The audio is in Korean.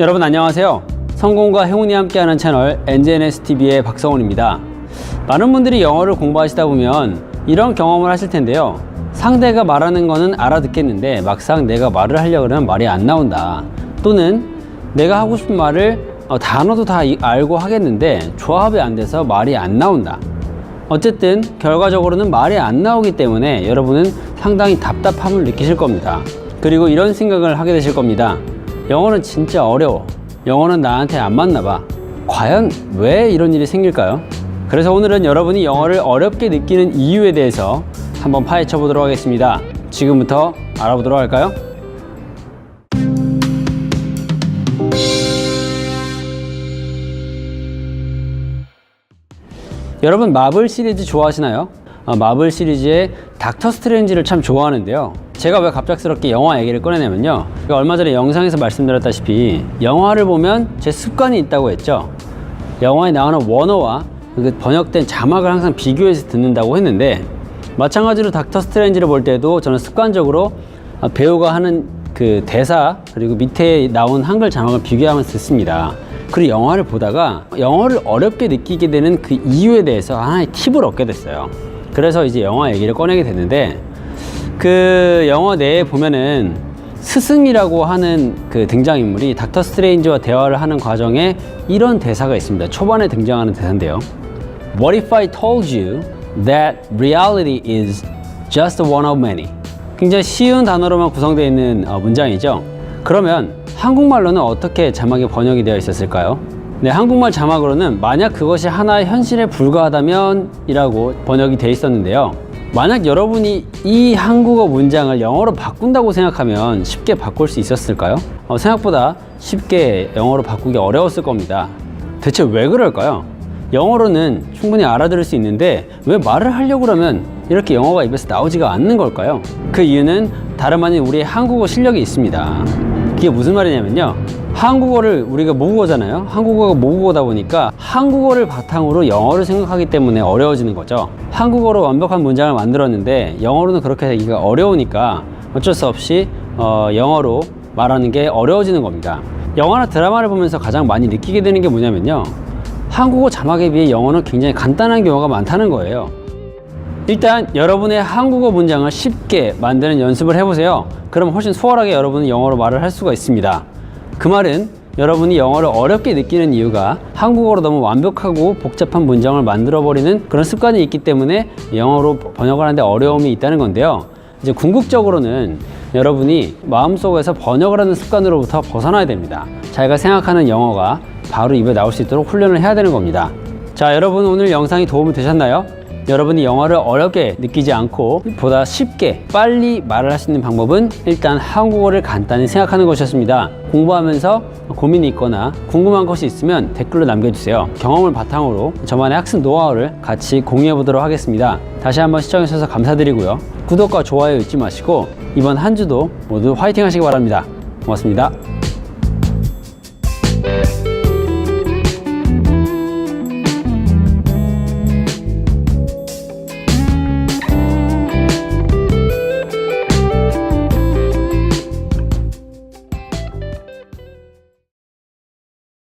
여러분 안녕하세요. 성공과 행운이 함께하는 채널 NGNSTV의 박성훈입니다. 많은 분들이 영어를 공부하시다 보면 이런 경험을 하실 텐데요. 상대가 말하는 거는 알아듣겠는데 막상 내가 말을 하려고 하면 말이 안 나온다. 또는 내가 하고 싶은 말을 어, 단어도 다 이- 알고 하겠는데 조합이 안 돼서 말이 안 나온다. 어쨌든 결과적으로는 말이 안 나오기 때문에 여러분은 상당히 답답함을 느끼실 겁니다. 그리고 이런 생각을 하게 되실 겁니다. 영어는 진짜 어려워. 영어는 나한테 안 맞나 봐. 과연 왜 이런 일이 생길까요? 그래서 오늘은 여러분이 영어를 어렵게 느끼는 이유에 대해서 한번 파헤쳐 보도록 하겠습니다. 지금부터 알아보도록 할까요? 여러분 마블 시리즈 좋아하시나요? 어, 마블 시리즈의 닥터 스트레인지를 참 좋아하는데요. 제가 왜 갑작스럽게 영화 얘기를 꺼내냐면요. 제가 얼마 전에 영상에서 말씀드렸다시피 영화를 보면 제 습관이 있다고 했죠. 영화에 나오는 원어와 그 번역된 자막을 항상 비교해서 듣는다고 했는데 마찬가지로 닥터 스트레인지를 볼 때도 저는 습관적으로 어, 배우가 하는 그 대사 그리고 밑에 나온 한글 자막을 비교하면서 듣습니다. 그리고 영화를 보다가 영어를 어렵게 느끼게 되는 그 이유에 대해서 하나의 팁을 얻게 됐어요. 그래서 이제 영화 얘기를 꺼내게 됐는데 그 영화 내에 보면은 스승이라고 하는 그 등장인물이 닥터 스트레인지와 대화를 하는 과정에 이런 대사가 있습니다. 초반에 등장하는 대사인데요. What if I told you that reality is just one of many? 굉장히 쉬운 단어로만 구성되어 있는 어, 문장이죠. 그러면 한국말로는 어떻게 자막이 번역이 되어 있었을까요? 네, 한국말 자막으로는 만약 그것이 하나의 현실에 불과하다면 이라고 번역이 되어 있었는데요. 만약 여러분이 이 한국어 문장을 영어로 바꾼다고 생각하면 쉽게 바꿀 수 있었을까요? 어, 생각보다 쉽게 영어로 바꾸기 어려웠을 겁니다. 대체 왜 그럴까요? 영어로는 충분히 알아들을 수 있는데 왜 말을 하려고 그러면 이렇게 영어가 입에서 나오지가 않는 걸까요? 그 이유는 다름 아닌 우리의 한국어 실력이 있습니다. 그게 무슨 말이냐면요. 한국어를 우리가 모국어잖아요. 한국어가 모국어다 보니까 한국어를 바탕으로 영어를 생각하기 때문에 어려워지는 거죠. 한국어로 완벽한 문장을 만들었는데 영어로는 그렇게 하기가 어려우니까 어쩔 수 없이 어, 영어로 말하는 게 어려워지는 겁니다. 영화나 드라마를 보면서 가장 많이 느끼게 되는 게 뭐냐면요. 한국어 자막에 비해 영어는 굉장히 간단한 경우가 많다는 거예요. 일단 여러분의 한국어 문장을 쉽게 만드는 연습을 해보세요. 그럼 훨씬 수월하게 여러분은 영어로 말을 할 수가 있습니다. 그 말은 여러분이 영어를 어렵게 느끼는 이유가 한국어로 너무 완벽하고 복잡한 문장을 만들어버리는 그런 습관이 있기 때문에 영어로 번역을 하는데 어려움이 있다는 건데요. 이제 궁극적으로는 여러분이 마음속에서 번역을 하는 습관으로부터 벗어나야 됩니다. 자기가 생각하는 영어가 바로 입에 나올 수 있도록 훈련을 해야 되는 겁니다. 자, 여러분 오늘 영상이 도움이 되셨나요? 여러분이 영어를 어렵게 느끼지 않고 보다 쉽게 빨리 말을 할 수 있는 방법은 일단 한국어를 간단히 생각하는 것이었습니다. 공부하면서 고민이 있거나 궁금한 것이 있으면 댓글로 남겨주세요. 경험을 바탕으로 저만의 학습 노하우를 같이 공유해 보도록 하겠습니다. 다시 한번 시청해주셔서 감사드리고요. 구독과 좋아요 잊지 마시고 이번 한 주도 모두 화이팅 하시기 바랍니다. 고맙습니다.